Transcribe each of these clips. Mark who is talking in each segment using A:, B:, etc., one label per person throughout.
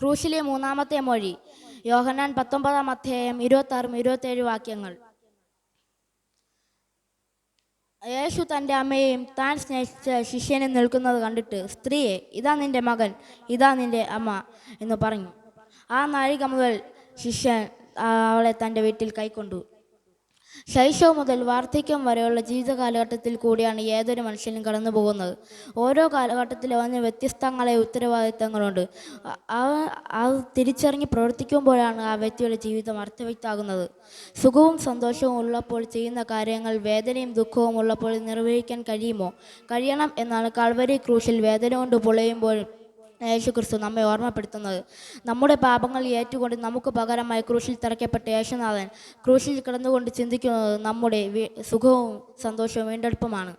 A: ക്രൂശിലെ മൂന്നാമത്തെ മൊഴി. യോഹനാൻ പത്തൊമ്പതാം അധ്യായം ഇരുപത്തി ആറും ഇരുപത്തേഴ് വാക്യങ്ങൾ. യേശു തന്റെ അമ്മയെയും താൻ സ്നേഹിച്ച ശിഷ്യനെ നിൽക്കുന്നത് കണ്ടിട്ട് സ്ത്രീയെ ഇതാ നിന്റെ മകൻ ഇതാ നിന്റെ അമ്മ എന്ന് പറഞ്ഞു. ആ നാഴിക മുതൽ ശിഷ്യൻ അവളെ തന്റെ വീട്ടിൽ കൈക്കൊണ്ടു. ശൈശവം മുതൽ വാർദ്ധക്യം വരെയുള്ള ജീവിത കാലഘട്ടത്തിൽ കൂടിയാണ് ഏതൊരു മനുഷ്യനും കടന്നു പോകുന്നത്. ഓരോ കാലഘട്ടത്തിലും അവന് വ്യത്യസ്തങ്ങളെ ഉത്തരവാദിത്തങ്ങളുണ്ട്. അത് തിരിച്ചറിഞ്ഞ് പ്രവർത്തിക്കുമ്പോഴാണ് ആ വ്യക്തിയുടെ ജീവിതം അർത്ഥവ്യക്താകുന്നത് സുഖവും സന്തോഷവും ഉള്ളപ്പോൾ ചെയ്യുന്ന കാര്യങ്ങൾ വേദനയും ദുഃഖവും ഉള്ളപ്പോൾ നിർവഹിക്കാൻ കഴിയുമോ? കഴിയണം എന്നാണ് കാൽവരി ക്രൂശിൽ വേദന കൊണ്ട് പൊളയുമ്പോൾ യേശു ക്രിസ്തു നമ്മെ ഓർമ്മപ്പെടുത്തുന്നത്. നമ്മുടെ പാപങ്ങൾ ഏറ്റുകൊണ്ട് നമുക്ക് പകരമായി ക്രൂശിൽ തറയ്ക്കപ്പെട്ട യേശുനാഥൻ ക്രൂശിൽ കിടന്നുകൊണ്ട് ചിന്തിക്കുന്നത് നമ്മുടെ സുഖവും സന്തോഷവും വീണ്ടെടുപ്പുമാണ്.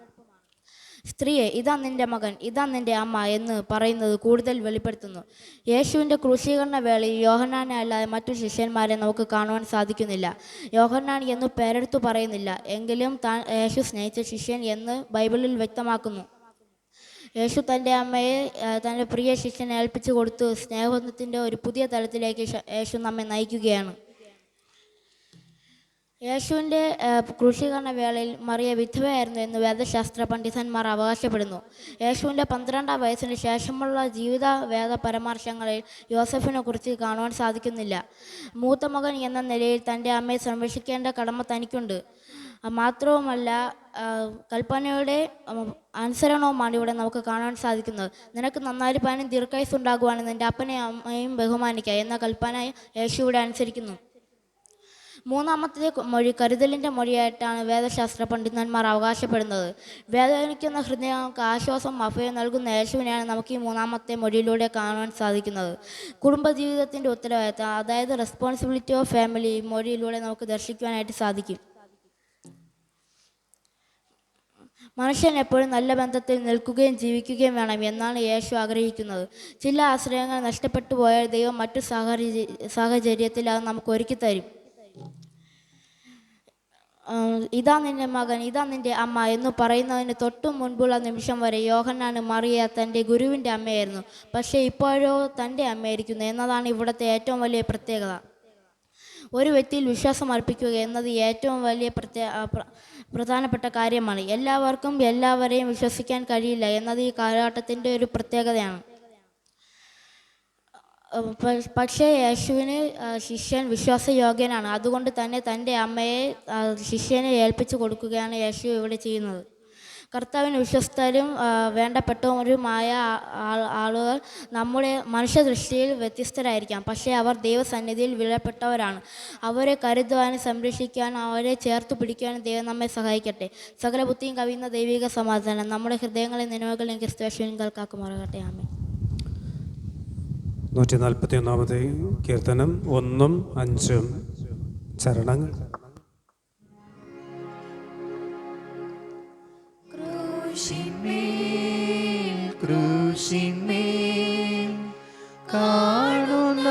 A: സ്ത്രീയെ ഇതാ നിന്റെ മകൻ ഇതാ നിന്റെ അമ്മ എന്ന് പറയുന്നത് കൂടുതൽ വെളിപ്പെടുത്തുന്നു. യേശുവിന്റെ ക്രൂശീകരണ വേളയിൽ യോഹനാനെ അല്ലാതെ മറ്റു ശിഷ്യന്മാരെ നമുക്ക് കാണുവാൻ സാധിക്കുന്നില്ല. യോഹന്നാൻ എന്ന് പേരെടുത്തു പറയുന്നില്ല. എങ്കിലും താൻ യേശു സ്നേഹിച്ച ശിഷ്യൻ എന്ന് ബൈബിളിൽ വ്യക്തമാക്കുന്നു. യേശു തന്റെ അമ്മയെ തന്റെ പ്രിയ ശിഷ്യനെ ഏൽപ്പിച്ചു കൊടുത്തു. സ്നേഹബന്ധത്തിന്റെ ഒരു പുതിയ തലത്തിലേക്ക് യേശു നമ്മെ നയിക്കുകയാണ്. യേശുവിന്റെ കൃഷികരണ വേളയിൽ മറിയ വിധവയായിരുന്നു എന്ന് വേദശാസ്ത്ര പണ്ഡിതന്മാർ അവകാശപ്പെടുന്നു. യേശുവിന്റെ പന്ത്രണ്ടാം വയസ്സിന് ശേഷമുള്ള ജീവിത വേദ പരാമർശങ്ങളിൽ യോസഫിനെ കുറിച്ച് കാണുവാൻ സാധിക്കുന്നില്ല. മൂത്ത മകൻ എന്ന നിലയിൽ തന്റെ അമ്മയെ സംരക്ഷിക്കേണ്ട കടമ തനിക്കുണ്ട്. മാത്രവുമല്ല കൽപ്പനയുടെ അനുസരണവുമാണ് ഇവിടെ നമുക്ക് കാണാൻ സാധിക്കുന്നത്. നിനക്ക് നന്നായി പാനും ദീർഘായുസ് ഉണ്ടാകുവാണെന്ന് എന്റെ അപ്പനെയും അമ്മയും ബഹുമാനിക്കുക എന്ന കൽപ്പന യേശുവിടെ അനുസരിക്കുന്നു. മൂന്നാമത്തെ മൊഴി കരുതലിന്റെ മൊഴിയായിട്ടാണ് വേദശാസ്ത്ര പണ്ഡിതന്മാർ അവകാശപ്പെടുന്നത്. വേദനിക്കുന്ന ഹൃദയങ്ങൾക്ക് ആശ്വാസം അഭയം നൽകുന്ന യേശുവിനെയാണ് നമുക്ക് ഈ മൂന്നാമത്തെ മൊഴിയിലൂടെ കാണാൻ സാധിക്കുന്നത്. കുടുംബജീവിതത്തിന്റെ ഉത്തരവാദിത്തം അതായത് റെസ്പോൺസിബിലിറ്റി ഓഫ് ഫാമിലി മൊഴിയിലൂടെ നമുക്ക് ദർശിക്കുവാനായിട്ട് സാധിക്കും. മനുഷ്യൻ എപ്പോഴും നല്ല ബന്ധത്തിൽ നിൽക്കുകയും ജീവിക്കുകയും വേണം എന്നാണ് യേശു ആഗ്രഹിക്കുന്നത്. ചില ആശ്രയങ്ങൾ നഷ്ടപ്പെട്ടു പോയാൽ ദൈവം മറ്റു സാഹചര്യ സാഹചര്യത്തിൽ അത് നമുക്ക് ഒരുക്കി തരും. ഇതാ നിന്റെ മകൻ ഇതാ നിന്റെ അമ്മ എന്ന് പറയുന്നതിന് തൊട്ടു മുൻപുള്ള നിമിഷം വരെ യോഹന്നാണ് മറിയ തന്റെ ഗുരുവിന്റെ അമ്മയായിരുന്നു. പക്ഷേ ഇപ്പോഴോ തന്റെ അമ്മയായിരിക്കുന്നു എന്നതാണ് ഇവിടുത്തെ ഏറ്റവും വലിയ പ്രത്യേകത. ഒരു വ്യക്തിയിൽ വിശ്വാസം അർപ്പിക്കുക എന്നത് ഏറ്റവും വലിയ പ്രത്യേക പ്രധാനപ്പെട്ട കാര്യമാണ്. എല്ലാവർക്കും എല്ലാവരെയും വിശ്വസിക്കാൻ കഴിയില്ല എന്നത് ഈ കാലഘട്ടത്തിന്റെ ഒരു പ്രത്യേകതയാണ്. പക്ഷേ യേശുവിന് ശിഷ്യൻ വിശ്വാസയോഗ്യനാണ്. അതുകൊണ്ട് തന്നെ തന്റെ അമ്മയെ ശിഷ്യനെ ഏൽപ്പിച്ചു കൊടുക്കുകയാണ് യേശു ഇവിടെ ചെയ്യുന്നത്. കർത്താവിന് വിശ്വസ്തരും വേണ്ടപ്പെട്ടവരുമായ ആളുകൾ നമ്മുടെ മനുഷ്യദൃഷ്ടിയിൽ വ്യത്യസ്തരായിരിക്കാം. പക്ഷേ അവർ ദൈവസന്നിധിയിൽ വിലപ്പെട്ടവരാണ്. അവരെ കരുതുവാനും സംരക്ഷിക്കാനും അവരെ ചേർത്ത് പിടിക്കാനും ദൈവം നമ്മെ സഹായിക്കട്ടെ. സകല ബുദ്ധിയും കവിയുന്ന ദൈവിക സമാധാനം. നമ്മുടെ ഹൃദയങ്ങളെ നിലവുകളെ ക്രിസ്തുവേശ്വനും മറകട്ടെ ആമേ
B: നൂറ്റി നാൽപ്പത്തി ഒന്നാമത്തെ കീർത്തനം ഒന്നും അഞ്ചും ചരണങ്ങൾ.
C: कृषि मे का